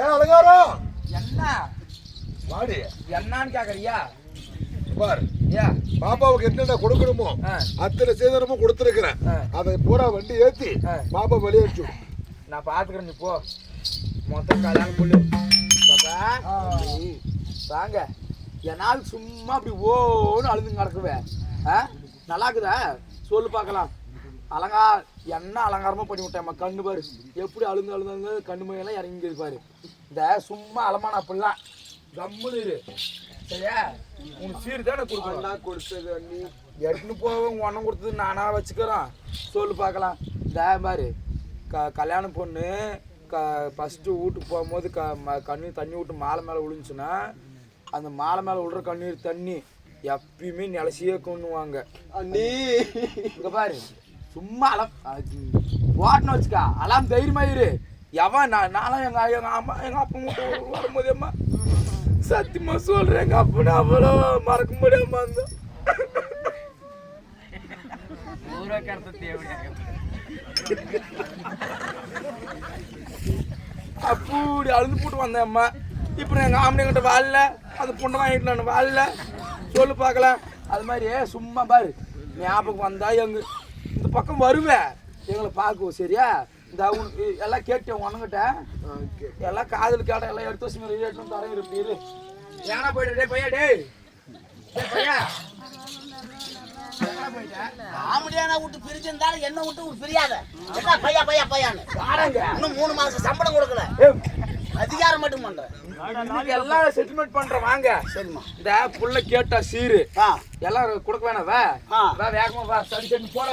ஏன் அலங்காரம். என்ன? வாடி. என்னன்னு கேக்குறியா? பார். பாப்பாவுக்கு என்னென்ன கொடுக்கணுமோ. அத்தனை சேதனமும் கொடுத்துருக்கிறேன். அதை பூரா வண்டி ஏத்தி. பாப்பா வெளியே வச்சு விடு. நான் பாத்துக்கிறேன் நீ போ. மொத்தம் கல்யாணம் புள்ளு. பாப்பா. வாங்க. என்னால் சும்மா அப்படி ஓன்னு அழுது கிடக்குவேன் ஆ? நல்லா இருக்குதா? சொல்லு பார்க்கலாம். அலங்கா என்ன அலங்காரமா பண்ணி விட்டேன் கண்ணு பாரு. எப்படி அழுந்து அழுந்தாங்க கண்ணு மையெல்லாம் இறங்கி பாரு. இந்த சும்மா அலமான அப்படிலாம் கம்முன்னு இரு. சரியா? உனக்கு சீர் தானே கொடுக்கணும். கொடுத்தது அண்ணி. எடுத்துன்னு போவேன் ஒன்றும் கொடுத்தது நானா வச்சுக்கிறோம். சொல்லு பார்க்கலாம். இந்த பாரு. க கல்யாணம் பொண்ணு க ஃபஸ்ட்டு வீட்டுக்கு போகும்போது க ம கண்ணீர் தண்ணி விட்டு மாலை மேலே விழுந்துச்சுன்னா அந்த மாலை மேலே விழுற கண்ணீர் தண்ணி எப்பயுமே நிலசியே கொண்டுவாங்க அண்ணி. இங்க பாரு. சும்மா அலம் ஓட்டணும் வச்சுக்கா. அலாம் தைரியமா இரு. எவன் நான் நானும் எங்க எங்க அம்மா எங்க அப்பா மட்டும் வரும்போது அம்மா சத்தியமா சொல்றேன் எங்க அப்பா அவ்வளோ மறக்க முடியாம இருந்தோம் அப்படி அழுது போட்டு வந்தேன் அம்மா. இப்போ எங்கள் ஆம்பளைங்கிட்ட வாழல. அந்த பொண்ணை வாங்கிட்டு நான் வாழல. சொல்லு பார்க்கலாம். அது மாதிரி சும்மா பாரு. ஞாபகம் வந்தா எங்க? இந்த பக்கம் வருவேன் எங்களை பார்க்குவோம் சரியா? இந்த உனக்கு எல்லாம் கேட்டேன் உனங்கிட்ட எல்லாம் காதல் கேட்ட எல்லாம் எடுத்து வச்சு மேலே வந்து தரங்க இப்படி இரு. ஏன்னா போயிட்டு? டே பையா டேய். டேய் பையா? காமெடியான விட்டு பிரிஞ்சிருந்தாலும் என்ன விட்டு பிரியாத. என்ன பையா பையா பையான்னு? வாடங்க. இன்னும் மூணு மாசம் சம்பளம் கொடுக்கல. அதிகாரம் மட்டும் பண்ற. இன்னைக்கு எல்லாம் செட்டில்மெண்ட் பண்றேன் வாங்க. சரிம்மா. இந்த புள்ள கேட்டா சீரு. ஆ. எல்லாம் கொடுக்க வேணாம் வா. வா வேகமா வா. சரி சரி போடா.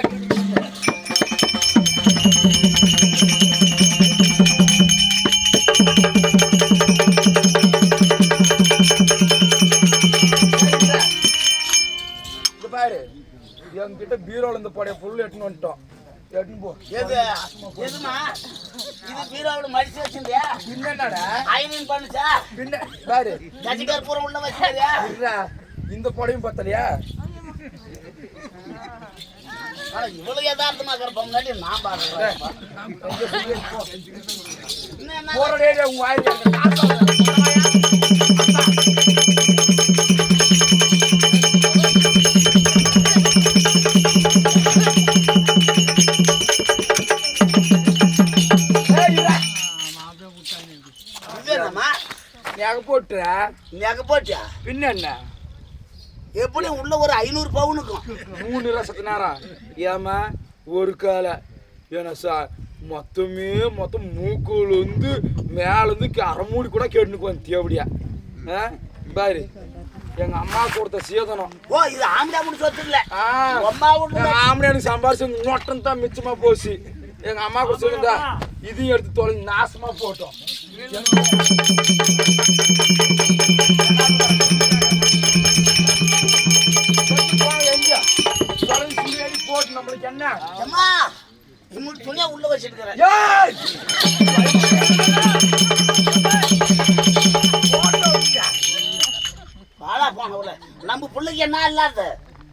பாரு. என்கிட்ட பீரோல இந்த படைய புல் எட்டுன்னு வந்துட்டோம். எட்டுன்னு போ. எது? எதுமா இது மடிச்சு வச்சிருந்தியா என்னடா ஐனின் பண்ணுச்சா? பின்ன பாரு. கட்சி கற்பூரம் உள்ள வச்சிருந்தியா இந்த படையும் பத்தலையா? இவ்வளவு யதார்த்தமா காட்டி நான் பாக்குறேன். போறடே உங்க வாயில. நெக போட்டியா? பின்ன என்ன? எப்படி உள்ள ஒரு ஐநூறு பவுனுக்கும்? மூணு லட்சத்து நேரம் ஏமா ஒரு காலை. ஏன்னா சார் மொத்தமே மொத்தம் மூக்குலேருந்து மேலேருந்து அரை மூடி கூட கேட்டுனுக்குவேன் தேவடியா. ஆ? பாரு எங்க அம்மா கொடுத்த சீதனம். ஓ இது ஆம்பளை முடிச்சு வச்சுக்கல ஆ. அம்மா ஆம்பளை எனக்கு சம்பாரிச்சு நோட்டம் தான் மிச்சமா போச்சு. எங்க அம்மா கூட சொல்லுங்க இதையும் எடுத்து தொலைஞ்சு நாசமா போட்டோம். போட்டு நம்மளுக்கு என்ன அம்மா இன்னொரு துணியா உள்ள வச்சிட்டு ஏய்! பாலா போனவுல நம்ம பிள்ளைக்கு என்ன இல்லாத?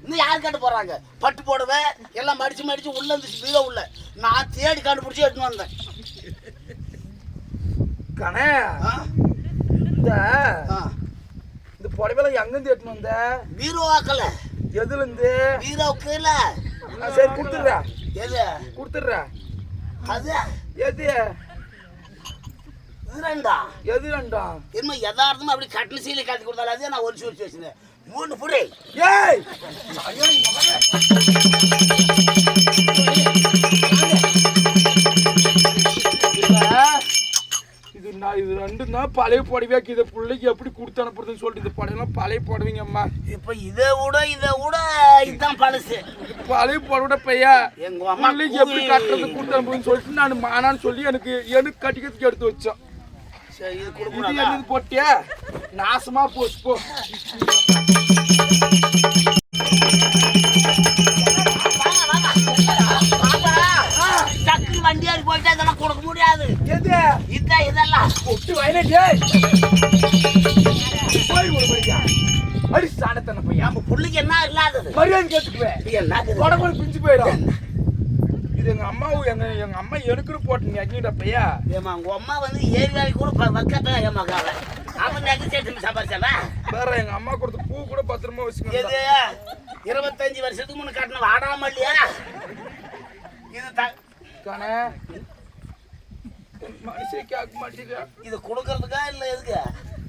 இன்னும் யார் கேட்டு போறாங்க? பட்டு போடுவேன் எல்லாம் மடிச்சு மடிச்சு உள்ள இருந்துச்சு பீரோ உள்ள. நான் தேடி கண்டுபிடிச்சி எடுத்துன்னு வந்தேன். கணே? இந்த புடவைல எங்கிருந்து எடுத்துன்னு வந்த? பீரோ ஆக்கல. எதுல இருந்து பீரோ கீழ. சரி கொடுத்துடுற. எது? கொடுத்துடுற. அது? எது? இது ரெண்டா? எது ரெண்டாம் என்ன யதார்த்தமா அப்படி கட்டின சீலை காட்டி கொடுத்தாலும் அதே நான் ஒலிச்சு ஒலிச்சு வச்சிருந்தேன் மூணு புடி. ஏய்! ரெண்டும் தான் பழைய புடவையா இதை பிள்ளைக்கு எப்படி கொடுத்து அனுப்புறதுன்னு சொல்லிட்டு இந்த புடவைலாம் பழைய புடவைங்க அம்மா. இப்ப இதை விட இதை விட இதுதான் பழசு. பழைய புடவை பையா? எங்க அம்மா பிள்ளைக்கு எப்படி கட்டுறது கொடுத்து அனுப்புறதுன்னு சொல்லிட்டு நான் மானான்னு சொல்லி எனக்கு எனக்கு கட்டிக்கிறதுக்கு எடுத்து வச்சோம் சரி இது என்னது போட்டியா? நாசமா போச்சு போ. டக்குனு வண்டி ஏறி போயிட்டா இதெல்லாம் கொடுக்க முடியாது. இதான் இதெல்லாம். பொட்டு வயலே டேய். போய் ஒரு பையா அடி சாணத்தன பையா. நம்ம புள்ளைக்கு என்ன இல்லாதது? மரியாதை கேட்டுக்குவேன் என்னது? உடம்பு பிஞ்சு போயிடும். இது எங்க அம்மாவும் எங்க எங்க அம்மா எனக்குன்னு போட்டு நீ அங்கிட்டப்பையா ஏமா உங்க அம்மா வந்து ஏரி வேலைக்கு கூட வைக்கத்தான் ஏமா காவ அவன் நெக்கு சேர்த்து சம்பாரிச்சாவா வேற எங்க அம்மா கொடுத்த பூ கூட பத்திரமா வச்சுக்கணும். எது? இருபத்தஞ்சு வருஷத்துக்கு முன்ன கட்டின வாடாம இல்லையா இது த காணே மனுஷே கேட்க மாட்டேங்க இது கொடுக்கறதுக்கா இல்ல எதுக்கு?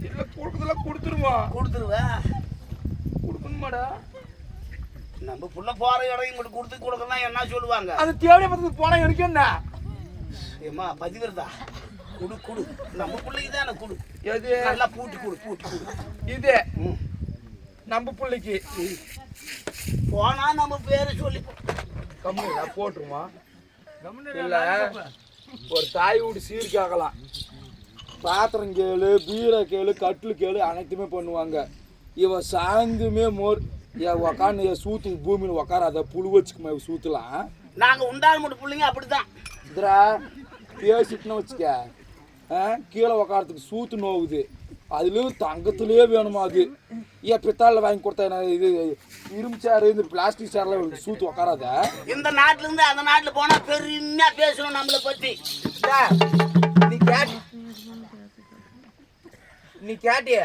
இல்ல கொடுக்குறதுல கொடுத்துருவோம் கொடுத்துருவேன் கொடுக்கணுமாடா? நம்ம புள்ள போற இடம் இங்கிட்டு கொடுத்து கொடுக்கலாம் என்ன சொல்லுவாங்க? அது தேவையா பார்த்து போனா எனக்கு என்ன? ஏமா பதிவிரதா குடு குடு. நம்ம பிள்ளைக்கு தானே குடு. எது? நல்லா பூட்டி குடு பூட்டி குடு. இது. நம்ம பிள்ளைக்கு. போனா நம்ம பேரை சொல்லி கம்மியா போட்டுருமா? இல்ல. ஒரு தாய் வீடு சீர் கேட்கலாம் பாத்திரம் கேளு பீரை கேளு கட்டில் கேளு அனைத்துமே பண்ணுவாங்க. இவன் சாந்துமே மோர் என் உக்காந்து என் சூத்து பூமியில் உக்காராத புழு வச்சுக்குமா இவ சூத்துலாம்? நாங்க உண்டால் மட்டும் பிள்ளைங்க அப்படிதான் இதுரா பேசிட்டுன்னு வச்சுக்க. கீழே உக்காரத்துக்கு சூத்து நோவுது. அதுலேயும் தங்கத்துலேயே வேணுமா அது? ஏன் பித்தாளில் வாங்கி கொடுத்தா என்ன இது இரும்பு சேரு இந்த பிளாஸ்டிக் சேரில் சூத்து உக்காராத? இந்த நாட்டுல இருந்து அந்த நாட்டுல போனா பெருமையா பேசணும் நம்மளை பத்தி. டேய், நீ கேட் நீ கேட்டிய.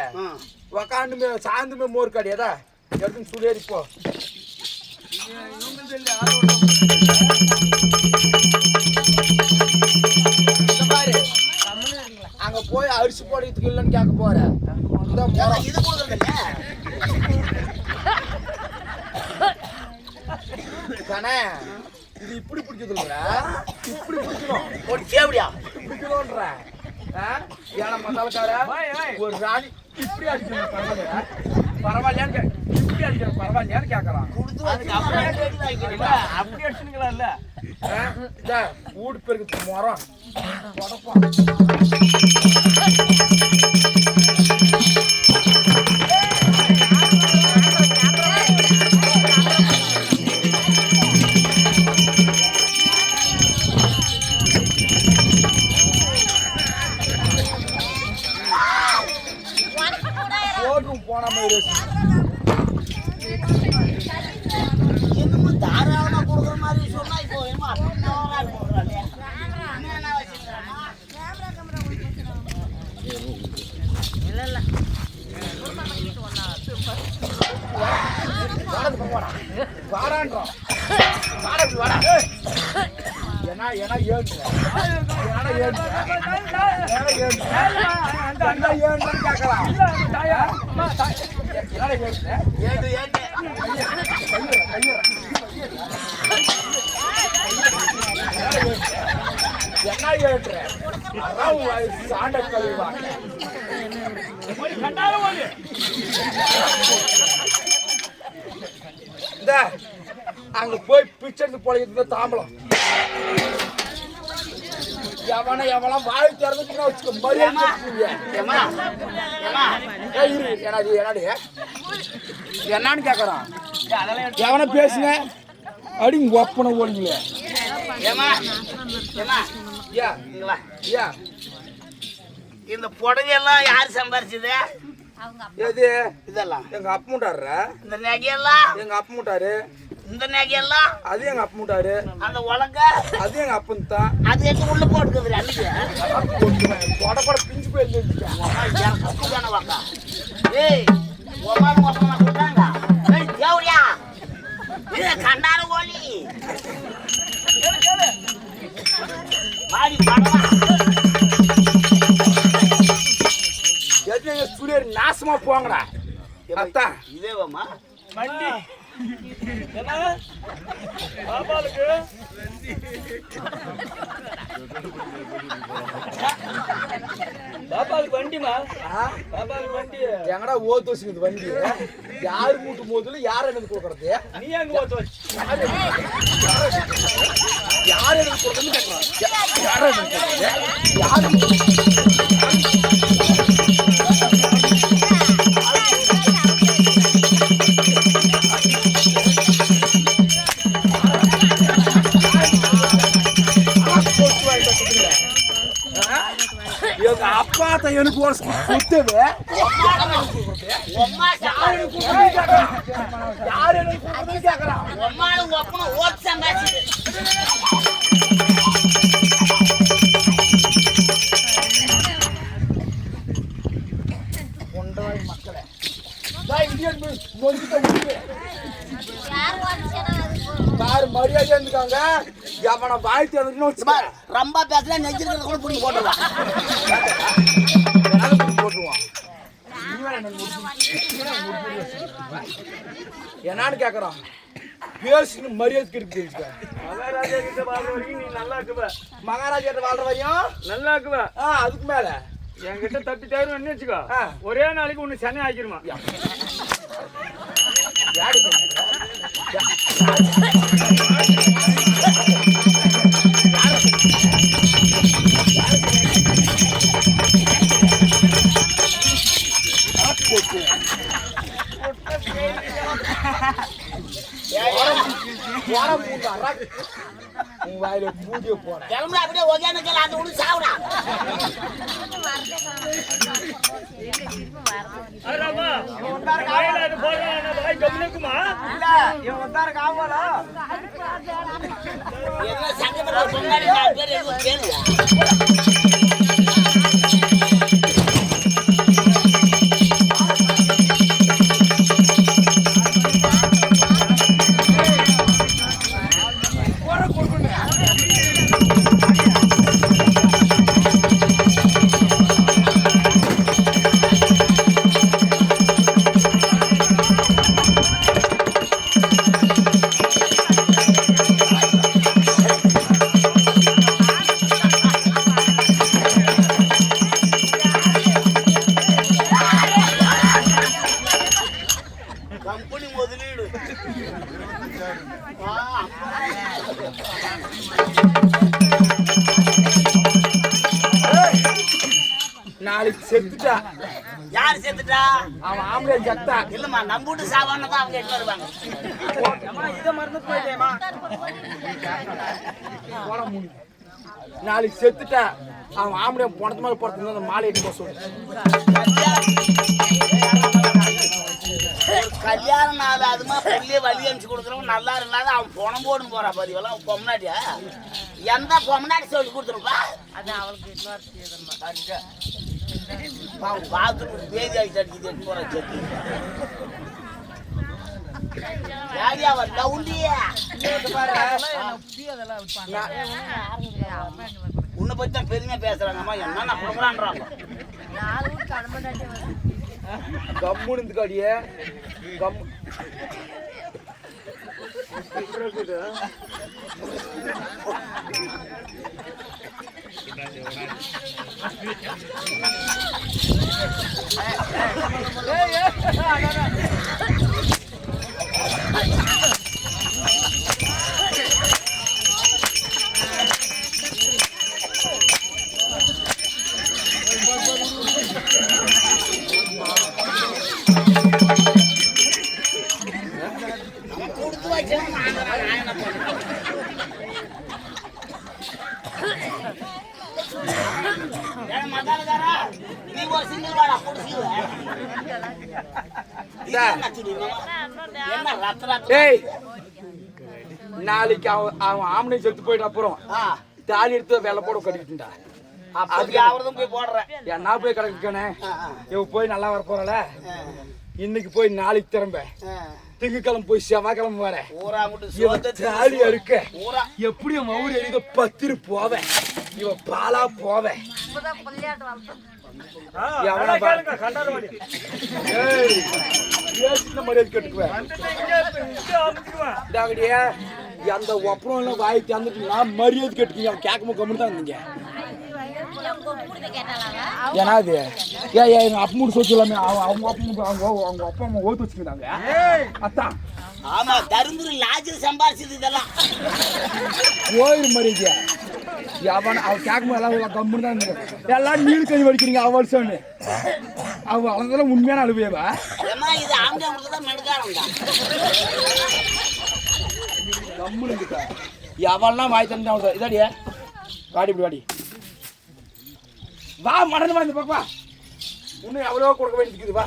உக்காந்துமே சாயந்தரமே மோர் கடையாதா? எடுத்து சுடேறி போ. போடுறதுக்கு இல்லைன்னு கேட்க போற. இது கொடுக்கறது இல்ல தானே இது இப்படி பிடிச்சதுல இப்படி பிடிக்கணும். ஒரு சேவடியா பிடிக்கணும்ன்ற? ஏன்னா மசாலக்கார ஒரு ராணி இப்படி அடிக்கணும் பரவாயில்லையா? பரவாயில்லையான்னு கே- இப்படி அடிக்கணும் பரவாயில்லையான்னு கேட்கறான் கொடுத்து வச்சு அப்புறம் கேட்டு வாங்கிக்கிறீங்களா? அப்படி அடிச்சுங்களா இல்ல? ஊடு பெருக்கு மரம் போன மாதிரி என்னமோ தாராளமா கொடுக்குற மாதிரி சொன்னா இப்போ ஏம்மா அப்படி ஒரு கொடுக்குறாளே. என்ன வச்சிருக்காமா? வாடா போடா வாடான்றோம். வாடா இப்படி வாடா. ஏன்னா ஏன்னா ஏழு ஏன்னா ஏழு ஏன்னா ஏழு என்ன ஏழுன்னு கேட்கலாம். என்னடா ஏழு ஏடு, ஏடு. என்ன ஏற்ற சாண்ட கழுவாங்க இந்த அங்க போய் பிச்சை பொழைக்கிறது தாம்பலம் எவனை எவனா வாய் திறந்துட்டு வச்சுக்க மரியாதை என்னன்னு கேக்குறான் எவனை பேசுங்க அடி ஒப்பனை ஓடுங்களே ஏம்மா, ஏம்மா, ஏ இங்க வா. ஏ இந்த புடவையெல்லாம் யார் சம்பாரிச்சது எது? இதெல்லாம். எங்க அப்பா முட்டாரு இந்த நகையெல்லாம். எங்க அப்பா முட்டாரு? இந்த நகையெல்லாம். அது எங்க அப்பா முட்டாரு? அந்த உலக அது எங்க அப்பன் தான். அது எடுத்து உள்ள போட்டுக்குது அன்னைக்கு கொட கொட பிஞ்சு போய் எழுந்திருச்சேன் உமா, எனக்கு குத்து தானே வாக்கா. ஏய் ஒமாரு மொத்தமா கொடுத்தாங்க ஏய் தேவடியா இது கண்டான கோழி. வாடி படமா எங்க சுடியர் நாசமா போங்கடா அத்தான் இதேவாமா வண்டி. பாப்பாவுக்கு வண்டிமா ஆ? பாப்பாவுக்கு வண்டி. எங்கடா ஓத்து வச்சுக்குது வண்டி? யாரு மூட்டு போதுல யார் எனக்கு கொடுக்கறது? நீ அங்க ஓட்டு வச்சு? யார் எனக்கு கேட்கறான் யார் எனக்கு கொடுக்கறது? யாரு போய் நொறுக்கிட்ட விட்டு. பாரு மரியாதை இருந்துக்காங்க? எவனை வாய் தேர்ந்துன்னு வச்சுப்பா ரொம்ப பேசல நெஞ்சிருக்கிறத கூட பிடிச்சி போட்டுருவான் போட்டுருவான் என்னான்னு கேக்குறான். பேசுன்னு மரியாதைக்கு இருக்கு தெரிஞ்சுக்க மகாராஜா கிட்ட வாழ்ற வரைக்கும் நீ நல்லா இருக்குவ மகாராஜா கிட்ட வாழ்ற வரையும் நல்லா இருக்குவ ஆ அதுக்கு மேல. என்கிட்ட தப்பி தருவேன்னு வச்சுக்கோ? ஆ. ஒரே நாளைக்கு உன்னை சனி ஆக்கிருமா யாரு போற மூணு. உன் வாயில பூஜை போறேன். கிளம்புல அப்படியே ஒகேனுக்கு அந்த வாய் கம்முனுக்குமா என்ன சங்கத்தில் பொங்கல் நாலு பேர் எதுவும் கேளுங்க. அவன் ஆம்பளை செத்தா இல்லம்மா நம்ம வீட்டு சாவான தான் அவங்க எடுத்து வருவாங்க. இதை மறந்து போயிட்டேமா நாளைக்கு செத்துட்டா அவன் ஆம்பளை பணத்து மேல போறது அந்த மாலை எடுத்து போக சொல்லு. ஒரு கல்யாண நாள் அதுமா பெரிய வழி அனுப்பிச்சு கொடுக்குறவன் நல்லா இல்லாத அவன் பணம் போடும் போறா பாதி எல்லாம் பொம்னாட்டியா எந்த பொம்னாட்டி சொல்லி கொடுத்துருப்பா? அவன் பார்த்துட்டு பேதி ஆகிட்டு அடிக்குது எடுத்து போற செத்து யாரியா அவன் லவுண்டியா உன்னை பத்தி தான் பெருமையா பேசுறாங்கம்மா என்ன கொடுக்குறான்றாங்க கம்முன்னு இருந்துக்காடியே கம் அவன் ஆம்பளை செத்து போயிட்ட அப்புறம் தாலி எடுத்து வெள்ளை போட கட்டிக்கிட்டுண்டா அப்படி அவர்தான் போய் போடுறேன் என்ன போய் ஆ, இவ போய் நல்லா வர போறல இன்னைக்கு போய் நாளைக்கு திரும்ப. திங்கக்கிழமை போய் செவ்வாய்க்கிழமை தாலி அறுக்க. ஊரா. எப்படி மவுரி அடிக்க பத்திரு போவேன். இவன் பாலா போவேன். மரியாதை கேட்டுக்குவேன் அந்த ஒப்பரம் எல்லாம் வாய் திறந்துட்டீங்கன்னா மரியாதை கேட்டுக்கீங்க. அவன் கேட்காம கம்முன்னு தான் இருந்தீங்க. ஏன்னா அது ஏன் ஏன் எங்க அப்பா எல்லாமே அவங்க அவங்க அப்பா அவங்க அவங்க அப்பா அம்மா ஓத்து வச்சுக்கிறாங்க அத்தான் ஆமா தருமபுரி லாட்ஜில் சம்பாரிச்சது இதெல்லாம். கோயில் மரியாதை அவன் அவன் கேட்கும் எல்லாம் கம்முன்னு தான் இருந்தது எல்லாம் நீடு கை வடிக்கிறீங்க அவள் சொன்னு அவ அவங்கெல்லாம் உண்மையான அழுவையவா ஏமா இது ஆம்பளை மட்டும் தான் மெடுக்காரங்க கம்முன்னு இருந்துக்கா எவன்லாம் வாய் தந்து அவன் இதாடியே வாடி இப்படி வாடி. வா மடனு வா இந்த பக்கம் வா இன்னும் எவ்வளோ கொடுக்க வேண்டியது வா.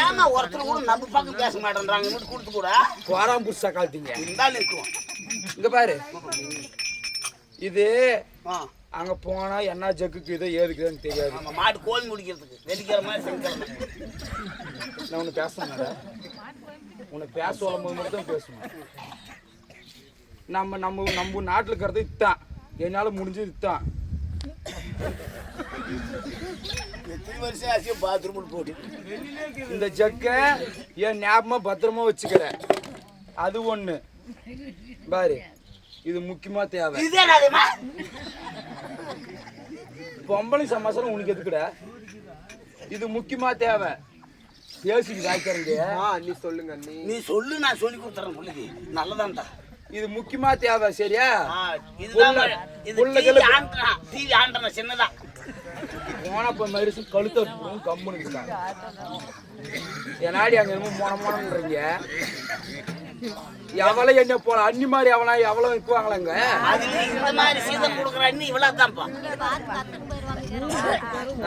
ஏமா ஒருத்தர் கூட நம்ம பக்கம் பேச மாட்டேன்றாங்க. கொடுத்து கூட. போறாம் புதுசா காலத்தீங்க இருந்தாலும் இருக்கும் இங்க பாரு. இது ஆ. அங்க போனா என்ன ஜக்குக்கு இதோ ஏதுக்குதுன்னு தெரியாது. நம்ம மாடு கோழி முடிக்கிறதுக்கு. வெடிக்கிற மாதிரி செஞ்சிடலாம் நான் உன்னை பேசணும்டா உன்னை பேச சொல்லும் போது மட்டும் பேசணும் நம்ம நம்ம நம்ம நாட்டில் இருக்கிறது இத்தான் என்னால் முடிஞ்சது இத்தான் எத்தனை வருஷம் ஆச்சு பாத்ரூம் போட்டு இந்த ஜக்கை என் ஞாபகமாக பத்திரமா வச்சுக்கிறேன் அது ஒன்று பாரு இது முக்கியமாக தேவை. பொம்பளை சமாசாரம் உனக்கு எதுக்குடா? இது முக்கியமா தேவை. பேசிக்கு வாய்க்கிறங்க நீ சொல்லுங்க நீ நீ சொல்லு நான் சொல்லி கொடுத்துறேன் பிள்ளைக்கு. நல்லதான்டா. இது முக்கியமா தேவை சரியா? டிவி. ஆண்டனா சின்னதா. போனப்ப மரிசு கழுத்த கம்முன்னு இருக்காங்க. என்னாடி அங்க என்னமோ மோன மோனன்றீங்க? எவளை என்ன போல அண்ணி மாதிரி எவனா எவ்வளவு விற்குவாங்களாங்க அதுல இந்த மாதிரி சீதம் கொடுக்குற அண்ணி இவ்வளவு தான்ப்பா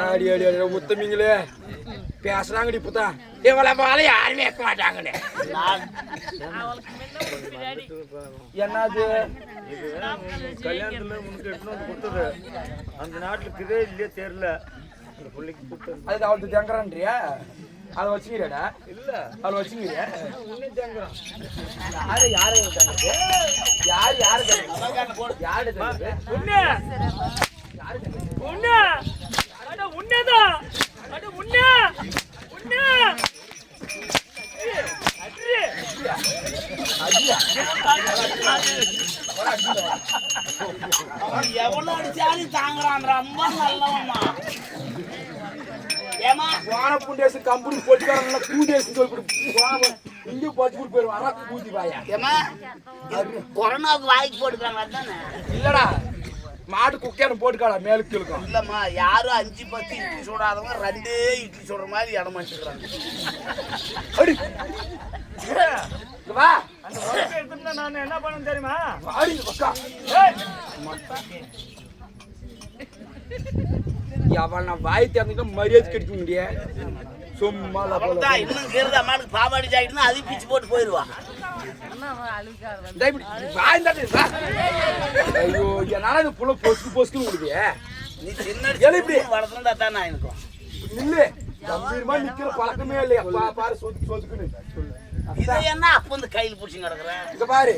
அடி அடி அடி முத்தமிங்களே. பேசுறாங்கடி இப்பதான். இவளை போல யாருமே வைக்க மாட்டாங்கன்னு என்னது கல்யாணத்துல உனக்கு வந்து கொடுத்தது. அந்த நாட்டுல இருக்குதே இல்லையே தெரியல. அதுக்கு அவளுக்கு தேங்குறான்றியா அதை வச்சுக்கிறேடா. இல்ல. அதை வச்சுக்கிறியா யாரு யாரு யார் யாரு? யாரு? உன்ன. உன்ன. அட உன்னதான். அட உன்ன. உன்ன. எவ்வளவு அடிச்சாலும் தாங்குறான் ரொம்ப நல்லவம்மா ஏமா போன புண்டேசு கம்பெனி போட்டுக்காரங்க பூதேசு சொல்லி கொடு போன இங்கேயும் போச்சு கொடுத்து போயிடுவான் அதான் பூதி பாயா ஏமா கொரோனாவுக்கு வாய்க்கு போட்டுக்கிறாங்க தானே இல்லடா. மாடு குக்கையான போட்டுக்காடா மேலுக்கு இருக்கும். இல்லம்மா யாரும் அஞ்சு பத்து இட்லி சுடாதவங்க ரெண்டே இட்லி சுடுற மாதிரி இடம் வச்சுக்கிறாங்க அடி. இங்க வா. அந்த உடம்பு எடுத்துட்டு நான் என்ன பண்ண தெரியுமா? வாடி இந்த அவன் நான் வாய் திறந்துட்டு மரியாதை கிடைக்க முடியாது சும்மா இன்னும் கேருது அம்மாளுக்கு பாவாடி அது பிச்சு போட்டு போயிடுவா. ஐயோ என்னால இந்த புள்ள பொசுக்கு பொசுக்கு விடுது நீ சின்ன ஏலே இப்படி? வளர்த்துருந்தா தான் நான் எனக்கும்? நில்லு. கம்பீரமா நிக்கிற பழக்கமே இல்லையா? பா பாரு சொதுக்கு சொதுக்குன்னு. இதை என்ன அப்ப வந்து கையில் பிடிச்சி கிடக்குறேன் இங்க பாரு.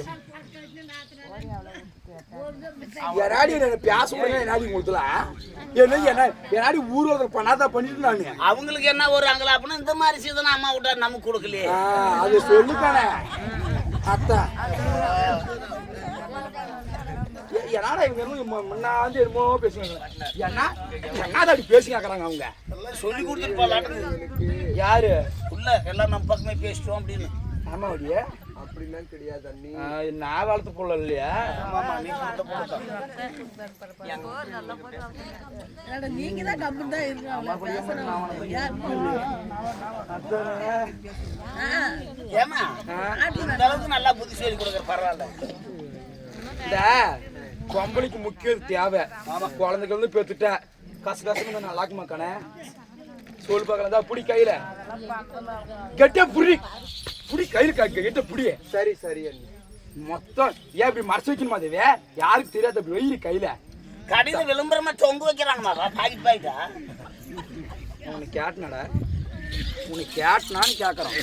என்ன பேச முடியும் என்னாடி கொடுத்தலாம் என்ன என்ன? என்னாடி ஊர்வலத்தில் பண்ணாதா பண்ணிட்டு நானு அவங்களுக்கு என்ன ஒரு அங்கல அப்படின்னா இந்த மாதிரி சீதனா அம்மா விட்டா நமக்கு கொடுக்கலையே. அது சொல்லுக்கானே அத்தா. என்னடா இவங்க முன்னாந்து என்னமோ பேசுவாங்க என்ன? என்னடா அப்படி பேசி கேக்குறாங்க அவங்க? சொல்லி கொடுத்துட்டு போலாட்டு யாரு? உள்ள எல்லாம் நம்ம பக்கமே பேசிட்டோம் அப்படின்னு. ஆமா அப்படியே. அப்படிலாம் கிடையாது அண்ணி. நான் வளர்த்து போல இல்லையா? நீங்க தான். கம்மி தான் ஏமா இந்த அளவுக்கு நல்லா புத்தி சொல்லி கொடுக்குற பரவாயில்ல. இந்த பொம்பளைக்கு முக்கியம் தேவை. குழந்தைக்கு வந்து பெத்துட்ட கச கசன்னு நல்லா இருக்குமா கணே சொல் பார்க்கலாம் தான் புடி கையில. கெட்ட புடி. புடி கையில காக்க கெட்ட புடி சரி சரி மொத்தம் ஏன் இப்படி மறைச்சு வைக்கணுமா தேவே? யாருக்கு தெரியாது அப்படி வெயில் கையில. கடையில் விளம்பரமா தொங்க வைக்கிறாங்கம்மா பாக்கெட் பாக்கெட்டா உனக்கு கேட்டனடா. உனக்கு கேட்டனான்னு கேட்கறோம்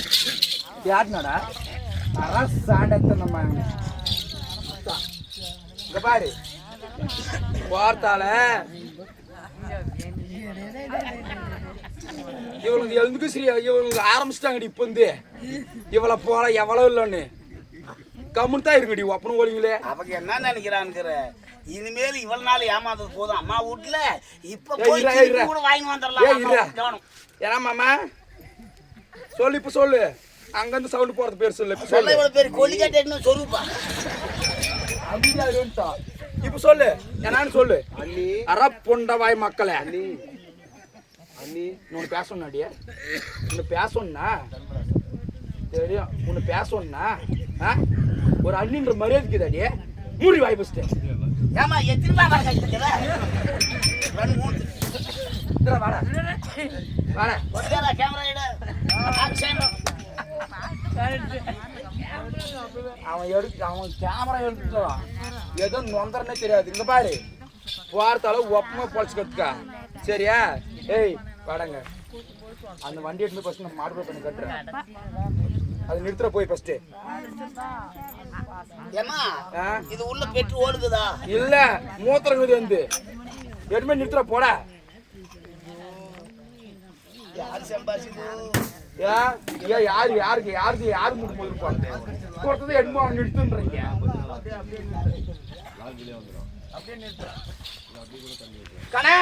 கேட்டனடா. அரசாண்டத்தை நம்ம இங்க பாரு. வார்த்தால. இவளுக்கு எழுந்துக்கு சரி இவளுக்கு ஆரம்பிச்சிட்டாங்கடி இப்போ வந்து இவளை போல எவ்வளவு இல்லைன்னு. கம்முன்னு தான் இருக்குடி ஒப்பனும் ஓடிங்களே அவங்க என்ன நினைக்கிறான்ங்கிற இனிமேல் இவ்வளவு நாள் ஏமாந்தது போதும். அம்மா வீட்டுல இப்ப போய். கூட வாங்கி வந்துடலாம். ஏன்னா மாமா? சொல்லு இப்போ சொல்லு. அங்கேருந்து சவுண்டு போகிறது பேர் சொல்லு இப்போ சொல்ல. இவ்வளவு பேர் கொல்லிக்கட்டை சொருப்பா. அமைதியா இருன்ட்டா. இப்ப சொல்லு. என்னன்னு சொல்லு. அற பொண்டவாய் மக்களே. அண்ணி உன்னை பேசணும்னாடிய உன்னை பேசணும்னா தெரியும். உன்னை பேசணும்னா ஆ? ஒரு அண்ணின்ற மரியாதைக்குதாடி மூடி வாய் ஏமா எத்தனை வாடா. வாடா. கேமரா அவன் எடுத்து அவன் கேமரா எடுத்துட்டான் ஏதோ நொந்தரனே தெரியாது. இங்க பாரு. போறதால ஒப்பமா பொழைச்சு கத்துக்கா சரியா? ஏய் வாடங்க அந்த வண்டி எடுத்து ஃபர்ஸ்ட் நம்ம மாடு பண்ணி கட்டுறேன். அது நிறுத்துற போய் ஃபர்ஸ்ட் ஏமா இது உள்ள பெற்று ஓடுதுதா இல்ல மூத்திரங்குது வந்து. எடுமே நிறுத்துற போடா. யார் சம்பாதிச்சது யாரு யாருக்கு யாருக்கு யாரு முடி போறது கொடுத்தது எடுமோ அவன் நிறுத்துன்றீங்க. கணே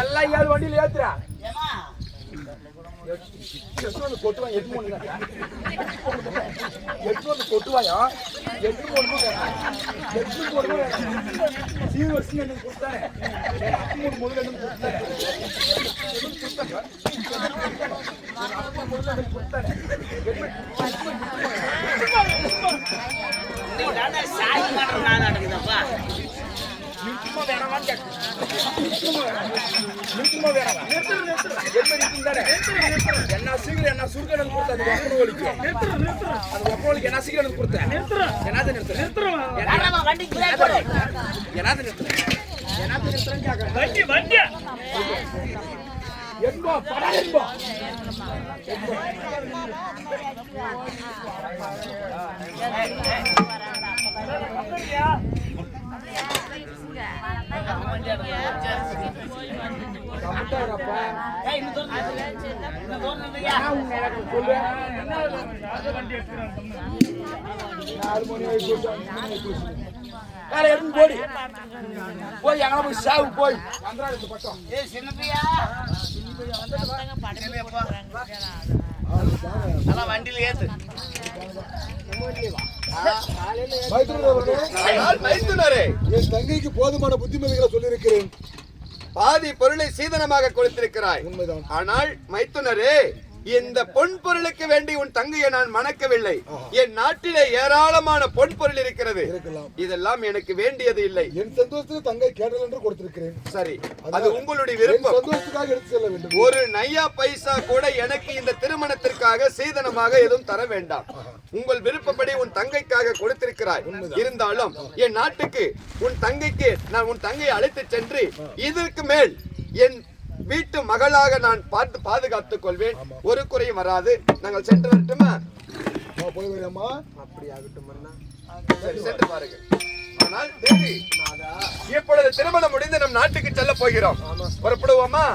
எல்லாம் ஏழு வண்டியில ஏத்துறா. ஏமா எட்டு கொட்டுவான் எட்டு மூணு எட்டு கொட்டுவாயா? எட்டு மூணு எட்டு மூணு சீ வருஷம் எனக்கு கொடுத்தானே. எட்டு மூணு முதல்ல எனக்கு இன்னைக்கு தானே சாய் மாடுற நாள் நடக்குதப்பா நிறுத்துமா வேணாமான்னு கேட்கு நிறுத்துமா வேணாமா என்ன நிறுத்துந்தானே என்ன சீக்கிரம் என்ன சுருக்க எனக்கு கொடுத்த அந்த ஒப்பன ஒலிக்கு அந்த ஒப்பன ஒலிக்கு என்ன சீக்கிரம் எனக்கு கொடுத்த? என்னது நிறுத்து வேணாமா வண்டிக்கு பிரேக் போடு. என்னது நிறுத்து என்னது நிறுத்துறேன்னு கேட்கறேன் என்பா படா என்பா கம்மிட்டாரப்பா வேற எதுவும் போடி போய் எங்க போய் சாவு போய் அந்தராஜ் பட்டம் ஏ சின்னப்பையா சின்னப்பையா வண்டியில ஏத்து என் தங்கைக்கு போதுமான புத்திமதிகளை சொல்லியிருக்கிறேன். பாதி பொருளை சீதனமாக கொடுத்திருக்கிறாய். உண்மைதான். ஆனால் மைத்துனரே இந்த பொன் பொருளுக்கு வேண்டி உன் தங்கையை நான் மணக்கவில்லை. என் நாட்டிலே ஏராளமான பொன் பொருள் இருக்கிறது. இதெல்லாம் எனக்கு வேண்டியது இல்லை. என் சந்தோஷத்துக்கு தங்கை கேட்டல் என்று கொடுத்திருக்கிறேன். சரி. அது உங்களுடைய விருப்பம். சந்தோஷத்துக்காக எடுத்து செல்ல வேண்டும். ஒரு நையா பைசா கூட எனக்கு இந்த திருமணத்திற்காக சீதனமாக எதுவும் தர வேண்டாம். உங்கள் விருப்பப்படி உன் தங்கைக்காக கொடுத்திருக்கிறாய். இருந்தாலும் என் நாட்டுக்கு உன் தங்கைக்கு நான் உன் தங்கையை அழைத்து சென்று இதற்கு மேல் என் வீட்டு மகளாக நான் பார்த்து பாதுகாத்துக் கொள்வேன். ஒரு குறையும் வராது. நாங்கள் சென்று வரட்டுமா? அப்படி ஆகட்டும் சரி சென்று பாருங்க. ஆனால் தேவி இப்பொழுது திருமணம் முடிந்து நம் நாட்டுக்கு செல்ல போகிறோம். புறப்படுவோமா?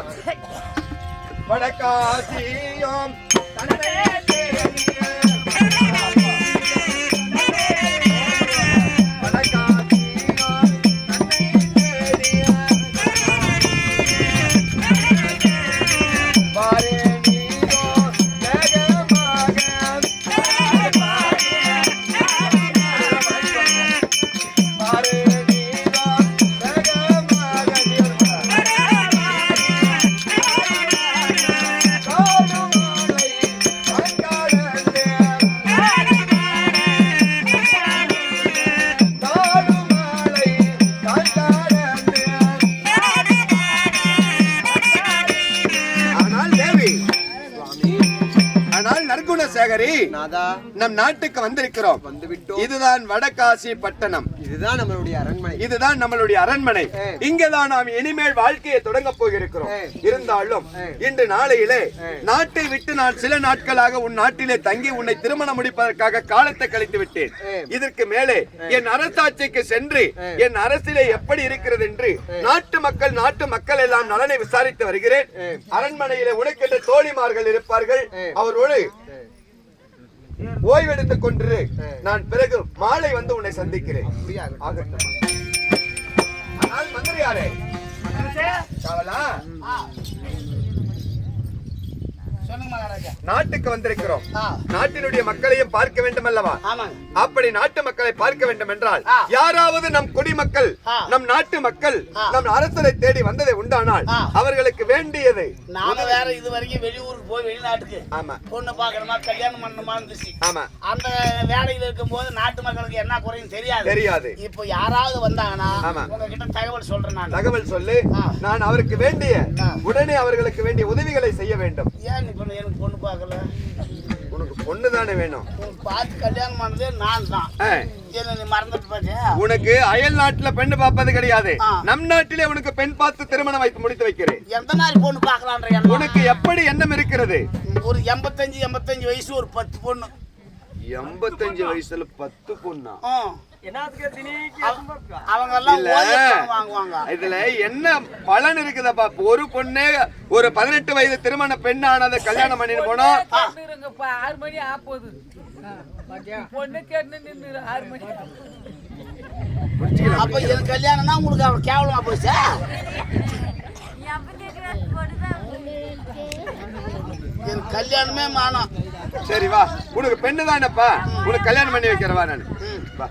வடக்காசியம் ஆனால் நம் நாட்டுக்கு வந்திருக்கிறோம். வந்துவிட்டோம். இதுதான் வடகாசி பட்டணம். இதுதான் நம்மளுடைய அரண்மனை. இதுதான் நம்மளுடைய அரண்மனை. இங்கதான் நாம் இனிமேல் வாழ்க்கையை தொடங்க போகிறோம். இருந்தாலும் இன்று நாளையிலே நாட்டை விட்டு நான் சில நாட்களாக உன் நாட்டிலே தங்கி உன்னை திருமணம் முடிப்பதற்காக காலத்தை கழித்து விட்டேன். இதற்கு மேலே என் அரசாட்சிக்கு சென்று என் அரசிலே எப்படி இருக்கிறது என்று நாட்டு மக்கள் நாட்டு மக்கள் எல்லாம் நலனை விசாரித்து வருகிறேன். அரண்மனையிலே உனக்கென்று தோழிமார்கள் இருப்பார்கள். அவரோடு ஓய்வெடுத்துக் கொண்டு நான் பிறகு மாலை வந்து உன்னை சந்திக்கிறேன். மந்திரியாரே. நாட்டுக்கு வந்திருக்கிறோம் நாட்டினுடைய மக்களையும் பார்க்க வேண்டும் அல்லவா அப்படி நாட்டு மக்களை பார்க்க வேண்டும் என்றால். யாராவது நம் குடிமக்கள். நம் நாட்டு மக்கள். நம் அரசரை தேடி வந்ததை உண்டானால். அவர்களுக்கு வேண்டியது நாம வேற இது வரைக்கும் வெளியூருக்கு போய் வெளிநாட்டுக்கு ஆமா பொண்ணு பார்க்கணுமா கல்யாணம் பண்ணணுமா இருந்துச்சு ஆமா அந்த வேலையில இருக்கும்போது நாட்டு மக்களுக்கு என்ன குறையும் தெரியாது தெரியாது இப்போ யாராவது வந்தாங்கன்னா ஆமா. உங்ககிட்ட தகவல் சொல்றேன் நான் தகவல் சொல்லு. நான் அவருக்கு வேண்டிய. உடனே அவர்களுக்கு வேண்டிய உதவிகளை செய்ய வேண்டும் ஏன் எனக்கு பொண்ணு பார்க்கல? உனக்கு பொண்ணு தானே வேணும். பார்த்து கல்யாணம் பண்ணதே நான் தான். நீ மறந்துட்டு பாத்தியா உனக்கு அயல் நாட்டுல பெண்ணு பார்ப்பது கிடையாது. நம் நாட்டிலே உனக்கு பெண் பார்த்து திருமணம் வைத்து முடித்து வைக்கிறேன். எந்த மாதிரி பொண்ணு பார்க்கலான்ற உனக்கு எப்படி எண்ணம் இருக்கிறது? ஒரு எண்பத்தஞ்சு எண்பத்தஞ்சு வயசு ஒரு பத்து பொண்ணு. எண்பத்தஞ்சு வயசுல பத்து பொண்ணா? இதுல என்ன பலன் இருக்குதப்பா ஒரு பொண்ணே ஒரு பதினெட்டு வயது திருமண பெண் ஆனதை கல்யாணம் பண்ணிட்டு போனா ஆறு மணி ஆப்போகுது. பொண்ணு கேட்டு நின்று ஆறு மணி அப்ப என் கல்யாணம்னா உங்களுக்கு அவன் கேவலமா போச்சா? என் கல்யாணமே மானம். சரி வா. உனக்கு பெண்ணு தானப்பா உனக்கு கல்யாணம் பண்ணி வைக்கிறவா நான். வா.